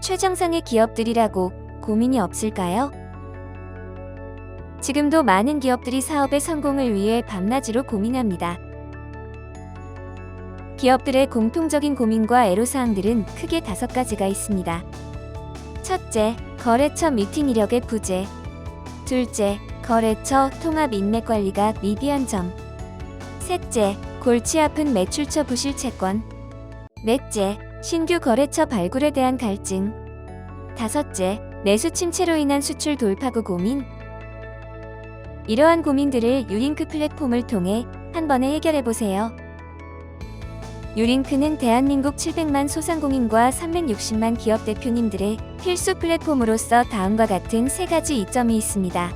최정상의 기업들이라고 고민이 없을까요? 지금도 많은 기업들이 사업의 성공을 위해 밤낮으로 고민합니다. 기업들의 공통적인 고민과 애로사항들은 크게 다섯 가지가 있습니다. 첫째, 거래처 미팅 이력의 부재. 둘째, 거래처 통합 인맥 관리가 미비한 점. 셋째, 골치 아픈 매출처 부실 채권. 넷째, 신규 거래처 발굴에 대한 갈증. 다섯째, 내수 침체로 인한 수출 돌파구 고민. 이러한 고민들을 유링크 플랫폼을 통해 한 번에 해결해 보세요. 유링크는 대한민국 700만 소상공인과 360만 기업 대표님들의 필수 플랫폼으로서 다음과 같은 세 가지 이점이 있습니다.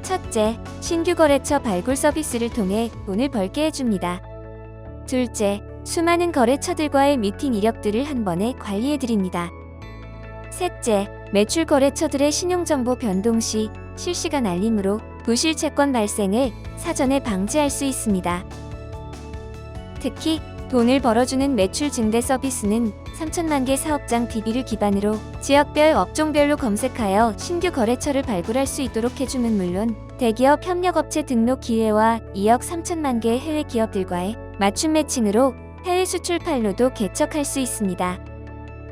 첫째, 신규 거래처 발굴 서비스를 통해 돈을 벌게 해줍니다. 둘째, 수많은 거래처들과의 미팅 이력들을 한 번에 관리해 드립니다. 셋째, 매출 거래처들의 신용정보 변동 시 실시간 알림으로 부실 채권 발생을 사전에 방지할 수 있습니다. 특히 돈을 벌어주는 매출 증대 서비스는 3천만 개 사업장 DB를 기반으로 지역별 업종별로 검색하여 신규 거래처를 발굴할 수 있도록 해주면 물론 대기업 협력업체 등록 기회와 2억 3천만 개 해외 기업들과의 맞춤 매칭으로 해외 수출 판로도 개척할 수 있습니다.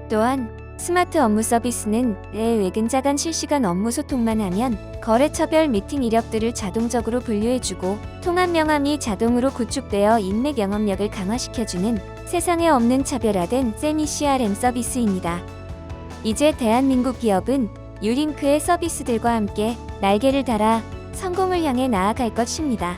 또한 스마트 업무 서비스는 내 외근자 간 실시간 업무 소통만 하면 거래처별 미팅 이력들을 자동적으로 분류해주고 통합 명함이 자동으로 구축되어 인맥 영업력을 강화시켜주는 세상에 없는 차별화된 세미 CRM 서비스입니다. 이제 대한민국 기업은 유링크의 서비스들과 함께 날개를 달아 성공을 향해 나아갈 것입니다.